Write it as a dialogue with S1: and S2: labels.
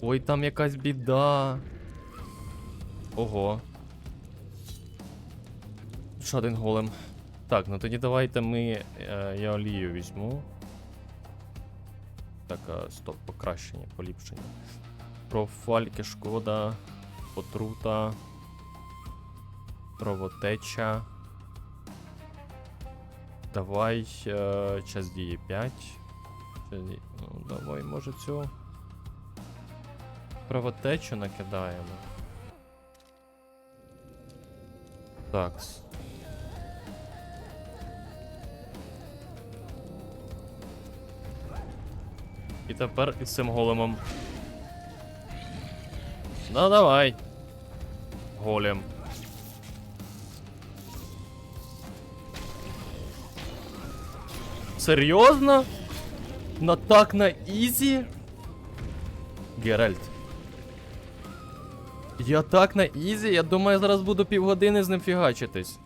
S1: Ой, там якась біда. Ого. Ще один голем. Так, ну тоді давайте ми. Е, я олію візьму. Так, стоп, покращення, поліпшення. Профальки, шкода, отрута, кровотеча. Давай е, час дії 5. Час дії- Ну, давай, може, цю. Кровотечу накидаємо. Такс. І тепер із цим големом. Ну давай. Голем. Серйозно? На так на ізі? Геральт. Я так на ізі, я думаю, зараз буду півгодини з ним фігачитись.